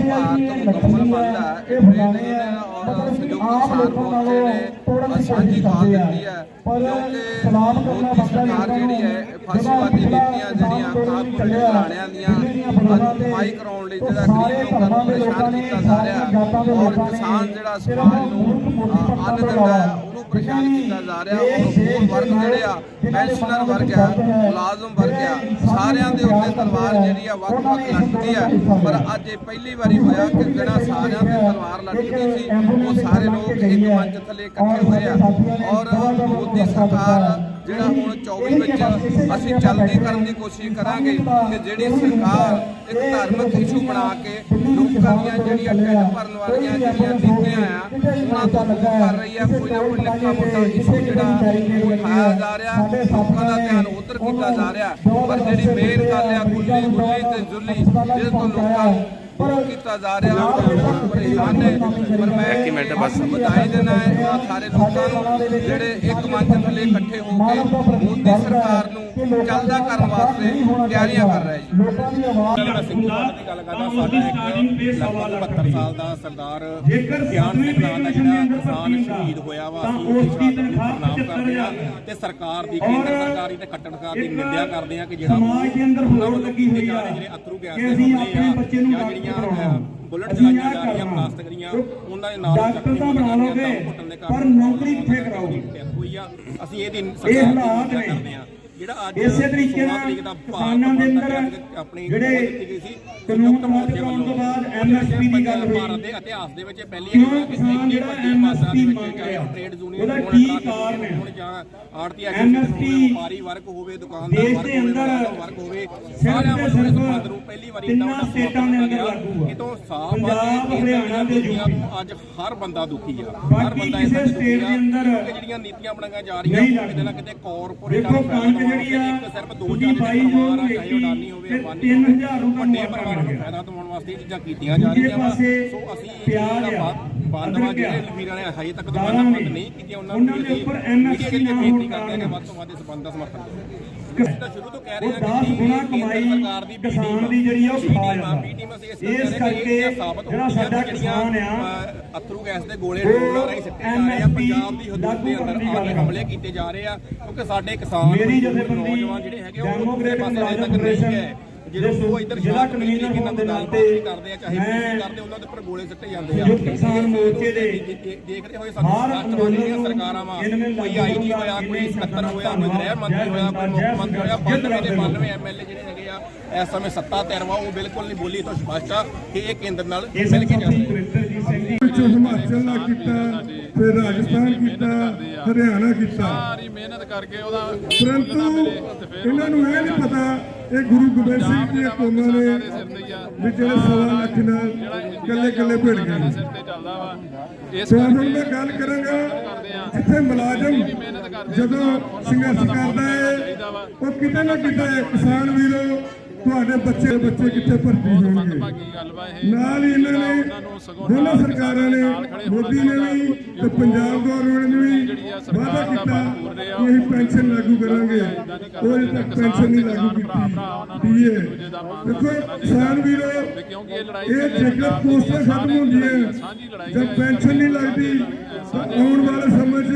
ਭਾਰਤ ਮੁਕੰਮਲ ਬਣਦਾ ਇਹ ਯੂਨੀਅਨ ਔਰ ਸੰਯੁਕਤ ਕਿਸਾਨ ਮੋਰਚੇ ਨੇ ਸਾਂਝੀ ਕਾਲ ਦਿੱਤੀ ਹੈ। ਕਿਉਂਕਿ ਮੋਦੀ ਸਰਕਾਰ ਜਿਹੜੀ ਹੈ ਫਾਸ਼ੀਵਾਦੀ ਨੀਤੀਆਂ ਜਿਹੜੀਆਂ ਕਾਬੂ ਘਰਾਣਿਆਂ ਦੀਆਂ ਕਮਾਈ ਕਰਾਉਣ ਲਈ ਜਿਹੜਾ ਗਰੀਬ ਲੋਕਾਂ ਨੂੰ ਪਰੇਸ਼ਾਨ ਕੀਤਾ ਜਾ ਰਿਹਾ ਔਰ ਕਿਸਾਨ ਜਿਹੜਾ ਸਮਾਜ ਨੂੰ ਅੰਨ ਦਿੰਦਾ ਪਰੇਸ਼ਾਨ ਕੀਤਾ ਜਾ ਰਿਹਾ ਔਰ ਹੋਰ ਵਰਗ ਜਿਹੜੇ ਆ ਪੈਨਸ਼ਨਰ ਵਰਗ ਆ ਮੁਲਾਜ਼ਮ ਵਰਗ ਆ ਸਾਰਿਆਂ ਦੇ ਉੱਤੇ ਤਲਵਾਰ ਜਿਹੜੀ ਆ ਵੱਖ ਵੱਖ ਲਟਕਦੀ ਆ। ਪਰ ਅੱਜ ਇਹ ਪਹਿਲੀ ਵਾਰੀ ਹੋਇਆ ਕਿ ਜਿਹੜਾ ਸਾਰਿਆਂ ਤੇ ਤਲਵਾਰ ਲਟਕਦੀ ਸੀ ਉਹ ਸਾਰੇ ਲੋਕ ਇੱਕ ਮੰਚ ਥੱਲੇ ਇਕੱਠੇ ਹੋਏ ਆ। ਔਰ ਮੋਦੀ ਸਰਕਾਰ ਜਿਹੜਾ ਹੁਣ 24 ਵਿੱਚ ਅਸੀਂ ਜਲਦੀ ਕਰਨ ਦੀ ਕੋਸ਼ਿਸ਼ ਕਰਾਂਗੇ ਕਿ ਜਿਹੜੀ ਸਰਕਾਰ ਇੱਕ ਧਾਰਮਿਕ ਇਸ਼ੂ ਬਣਾ ਕੇ ਲੋਕਾਂ ਦੀਆਂ ਜਿਹੜੀਆਂ ਢਿੱਡ ਭਰਨ ਵਾਲੀਆਂ ਜਿਹੜੀਆਂ ਨੀਤੀਆਂ ਆ ਉਹਨਾਂ ਤੋਂ ਦੂਰ ਕਰ ਰਹੀ ਆ ਕੋਈ ਨਾ ਕੋਈ ਨਿੱਕਾ ਮੋਟਾ ਇਸ਼ੂ ਜਿਹੜਾ ਉਠਾਇਆ ਜਾ ਰਿਹਾ ਲੋਕਾਂ ਦਾ ਧਿਆਨ ਉਧਰ ਕੀਤਾ ਜਾ ਰਿਹਾ। ਪਰ ਜਿਹੜੀ ਮੇਨ ਗੱਲ ਆ ਗੁੱਲੀ ਗੁੱਲੀ ਤੇ ਜੁੱਲੀ ਜਿਹਦੇ ਤੋਂ ਲੋਕਾਂ ਨੂੰ ਕੀਤਾ ਜਾ ਰਿਹਾ ਪਰੇਸ਼ਾਨ ਨੇ। ਪਰ ਮੈਂ ਮਿੰਟ ਬਸ ਵਧਾਈ ਦੇਣਾ ਹੈ ਸਾਰੇ ਲੋਕਾਂ ਨੂੰ ਜਿਹੜੇ ਇੱਕ ਮੰਚ ਥੱਲੇ ਇਕੱਠੇ ਹੋ ਕੇ ਮੋਦੀ ਸਰਕਾਰ ਵਾਸਤੇ ਤਿਆਰੀਆਂ ਕਰ ਰਹੇ ਜੀ। ਮੈਂ ਸਿੰਘ ਬਾਦਲ ਦੀ ਗੱਲ ਕਰਦਾ ਸਾਡਾ ਇੱਕ ਲਗਭਗ 72 ਸਾਲ ਦਾ ਸਰਦਾਰ ਗਿਆਨ ਸਿੰਘ ਨਾਂ ਦਾ ਜਿਹੜਾ ਕਿਸਾਨ ਸ਼ਹੀਦ ਹੋਇਆ ਵਾ ਅਸੀਂ ਉਹਦੀ ਸ਼ਹਾਦਤ ਨੂੰ ਪ੍ਰਣਾਮ ਕਰਦੇ ਆ ਤੇ ਸਰਕਾਰ ਦੀ ਕੇਂਦਰ ਸਰਕਾਰੀ ਤੇ ਕੱਟੜਕਾਰ ਦੀ ਨਿੰਦਿਆ ਕਰਦੇ ਆ ਕਿ ਜਿਹੜਾ ਉਹਨਾਂ ਵੱਲੋਂ ਕੀਤੇ ਜਾ ਰਹੇ ਜਿਹੜੇ ਅਥਰੂ ਗੈਸ ਦੇ ਹਮਲੇ ਆ ਜਾਂ ਜਿਹੜੀਆਂ ਅਹ, ਬੁਲਟ ਚਲਾਈਆਂ ਜਾ ਰਹੀਆਂ ਪਲਾਸਟਿਕ ਦੀਆਂ ਉਹਨਾਂ ਦੇ ਨਾਲ ਪਰ ਨੌਕਰੀ ਕਿੱਥੇ ਕਰਾਓਗੇ? ਅਸੀਂ ਇਹਦੀ ਸਰਕਾਰ ਦੀ ਹਾਲਾਤ ਨਿੰਦਿਆ ਨੇ। ਕਰਦੇ ਆ। ਜਿਹੜਾ ਅੱਜ ਇਸੇ ਤਰੀਕੇ 16 ਨਾਲ ਕਿਸਾਨਾਂ ਦੇ ਅੰਦਰ ਆਪਣੀ ਜਿਹੜੇ ਕਾਨੂੰਨ ਮੋਰਚੇ ਬਣਾਉਣ ਤੋਂ ਬਾਅਦ MSP ਦੀ ਗੱਲ ਹੋਈ। ਭਾਰਤ ਦੇ ਇਤਿਹਾਸ ਦੇ ਵਿੱਚ ਪਹਿਲੀ ਵਾਰ ਕਿਸੇ ਕਿਸਾਨ ਜਿਹੜਾ ਵਿੱਚ ਮੰਗ ਰਿਹਾ? ਟ੍ਰੇਡ ਯੂਨੀਅਨ ਉਹਦਾ ਕੀ ਕਾਰਨ ਹੈ? ਜਾਂ ਆੜਤੀ ਐਜੰਸੀ ਵਪਾਰੀ ਵਰਗ ਹੋਵੇ ਦੁਕਾਨਦਾਰ ਵਰਗ ਦੇ ਹੋਵੇ ਵਰਗ ਹੋਵੇ ਸਾਰਿਆਂ ਤੇ ਬੰਦ ਨੂੰ ਪਹਿਲੀ ਵਾਰੀ ਤਿੰਨਾਂ ਸਟੇਟਾਂ ਦੇ ਅੰਦਰ ਲਾਗੂ ਆ। ਕਿਤੋਂ ਸਾਫ਼ ਪੰਜਾਬ, ਹਰਿਆਣਾ ਤੇ ਯੂਪੀ। ਤੋਂ ਅੱਜ ਹਰ ਬੰਦਾ ਦੁਖੀ ਆ ਹਰ ਬੰਦਾ ਇਸ ਸਟੇਟ ਦੇ ਅੰਦਰ ਜਿਹੜੀਆਂ ਨੀਤੀਆਂ ਬਣਾਈਆਂ ਜਾ ਰਹੀਆਂ ਕਿਤੇ ਨਾ ਕਿਤੇ ਕਾਰਪੋਰੇਟ ਦੇਖੋ ਜਿਹੜੀ ਆ ਬਾਈ ਪਰਿਵਾਰ ਨੂੰ ਹੋਵੇ ਤੇ ਅੰਬਾਨੀ ਤਿੰਨ ਹੋਵੇ। ਹਜ਼ਾਰ ਉਹਨਾਂ ਨੂੰ ਪਰਿਵਾਰਾਂ ਨੂੰ। ਫਾਇਦਾ ਦਿਵਾਉਣ ਵਾਸਤੇ ਇਹ ਚੀਜ਼ਾਂ ਕੀਤੀਆਂ ਜਾ ਰਹੀਆਂ ਵਾ। ਸੋ ਅਸੀਂ ਜਿਹੜਾ ਆ, ਬੰਦ ਵਾ ਜਿਹੜੇ ਵੀਰਾਂ ਨੇ ਹਜੇ ਤੱਕ ਦਾਲਾਂ ਦੁਕਾਨਾਂ ਬੰਦ ਨੇ, ਨਹੀਂ ਕੀਤੀਆਂ ਉਹਨਾਂ ਉਹਨਾਂ ਨੂੰ ਦੇ ਅਸੀਂ ਉੱਪਰ ਮੀਡੀਆ MSP ਦੇ ਨਾ ਬੇਨਤੀ ਹੋਣ ਕਰਦੇ ਹਾਂ ਕਿ ਕਾਰਨ ਵੱਧ ਤੋਂ ਵੱਧ ਇਸ ਬੰਦ ਦਾ ਸਮਰਥਨ ਕਰੋ ਅਸੀਂ ਤਾਂ ਸ਼ੁਰੂ ਤੋਂ ਕਹਿ ਰਹੇ ਉਹ ਹਾਂ 10 ਗੁਣਾ ਕਮਾਈ ਸਰਕਾਰ ਦੀ ਕਿਸਾਨ ਦੀ ਜਿਹੜੀ ਆ ਉਹ ਖਾ ਜਾਂਦਾ। ਬੀ ਟੀਮ ਅਸੀਂ ਇਸ ਇਸ ਕਰਕੇ ਕਰਕੇ ਸਾਬਤ ਜਿਹੜਾ ਸਾਡਾ ਕਿਸਾਨ ਆ, ਅਥਰੂ ਗੈਸ ਦੇ ਗੋਲੇ ਡੋਲਣਾ ਰਾਹੀਂ ਸਿੱਟੇ ਜਾ ਰਹੇ ਆ ਪੰਜਾਬ ਦੀ ਹਦੂਦ ਦੇ ਅੰਦਰ ਆ ਕੇ ਹਮਲੇ ਕੀਤੇ ਜਾ ਰਹੇ ਆ ਕਿਉਂਕਿ ਸਾਡੇ ਕਿਸਾਨ ਮੇਰੀ ਜਥੇਬੰਦੀ ਡੈਮੋਕ੍ਰੇਟਿਕ ਮੁਲਾਜ਼ਮ ਨਹੀਂ ਫੈਡਰੇਸ਼ਨ ਜਿਹੜੇ ਉਹ ਇੱਧਰ ਜ਼ਿਲ੍ਹਾ ਕਨਵੀਨਰ ਹੋਣ ਦੇ ਨਾਤੇ ਕਰਦੇ ਆ ਚਾਹੇ ਬੀਜੇਪੀ ਕਰਦੇ ਉਹਨਾਂ ਦੇ ਉੱਪਰ ਗੋਲੇ ਸਿੱਟੇ ਜਾਂਦੇ ਆ। ਕਿਸਾਨ ਮੋਰਚੇ ਦੇ ਦੇਖਦੇ ਹੋਏ ਸਾਨੂੰ ਸਰਕਾਰਾਂ ਵਾ ਕੋਈ ਆਈਜੀ ਕਰਨ ਹੋਇਆ ਕੋਈ ਸਕੱਤਰ ਹੋਇਆ ਕੋਈ ਗ੍ਰਹਿ ਮੰਤਰੀ ਹੋਇਆ ਕੋਈ ਮੁੱਖ ਮੰਤਰੀ ਹੋਇਆ ਜੈ 92 ਦੇ ਸਰਕਾਰ। 92 ਐਮਐਲਏ ਜਿਹੜੇ ਹੈਗੇ ਆ ਇਸ ਸਮੇਂ ਸੱਤਾ ਧਿਰਵਾ ਉਹ ਬਿਲਕੁਲ ਨਹੀਂ ਬੋਲੀ ਤੋਂ ਸਪਸ਼ਟ ਆ ਕਿ ਇਹ ਕੇਂਦਰ ਨਾਲ ਮਿਲ ਕੇ ਸੰਸਦੀ ਚੱਲਦੇ ਕ੍ਰਿਸ਼ਨ ਸਿੰਘ ਜੀ ਵਿੱਚੋਂ ਹਿਮਾਚਲ ਨਾਲ ਕੀਤਾ। ਫਿਰ ਰਾਜਸਥਾਨ ਕੀਤਾ ਹਰਿਆਣਾ ਕੀਤਾ। ਸਾਰੀ ਮਿਹਨਤ ਕਰਕੇ ਉਹਦਾ ਪਰੰਤੂ ਇਹਨਾਂ ਨੂੰ ਇਹ ਨਹੀਂ ਪਤਾ ਇਹ ਗੁਰੂ ਗੋਬਿੰਦ ਸਿੰਘ ਦੀਆਂ ਕੌਮਾਂ ਨੇ ਵੀ ਜਿਹੜੇ ਸਵਾ ਲੱਖ ਨਾਲ ਕੱਲੇ ਕੱਲੇ ਭਿੜ ਗਏ ਸਿਰ ਤੇ ਚੱਲਦਾ ਵਾ ਇਸ ਸੋ ਹੁਣ ਕਰਕੇ ਮੈਂ ਗੱਲ ਕਰਾਂਗਾ ਜਿੱਥੇ ਮੁਲਾਜ਼ਮ ਜਦੋਂ ਸੰਘਰਸ਼ ਕਰਦਾ ਹੈ ਉਹ ਕਿਤੇ ਨਾ ਕਿਤੇ ਕਿਸਾਨ ਵੀਰੋ ਤੁਹਾਡੇ ਬੱਚੇ ਬੱਚੇ ਕਿੱਥੇ ਭਰਤੀ ਹੋਣਗੇ? ਨਾਲ ਹੀ ਇਹਨਾਂ ਨੇ ਦੋਨਾਂ ਸਰਕਾਰਾਂ ਨੇ ਮੋਦੀ ਨੇ ਵੀ ਤੇ ਪੰਜਾਬ ਗੌਰਮੈਂਟ ਨੇ ਵੀ ਵਾਅਦਾ ਕੀਤਾ ਕਿ ਅਸੀਂ ਪੈਨਸ਼ਨ ਲਾਗੂ ਕਰਾਂਗੇ ਉਹ ਅਜੇ ਤੱਕ ਪੈਨਸ਼ਨ ਨਹੀਂ ਲਾਗੂ ਕੀਤੀ। ਇਹ ਦੇਖੋ ਕਿਸਾਨ ਵੀਰੋ ਇਹ ਜੇਕਰ ਪੋਸਟਾਂ ਖਤਮ ਹੁੰਦੀਆਂ ਜਦ ਪੈਨਸ਼ਨ ਨਹੀਂ ਲੱਗਦੀ ਤਾਂ ਆਉਣ ਵਾਲੇ ਸਮੇਂ 'ਚ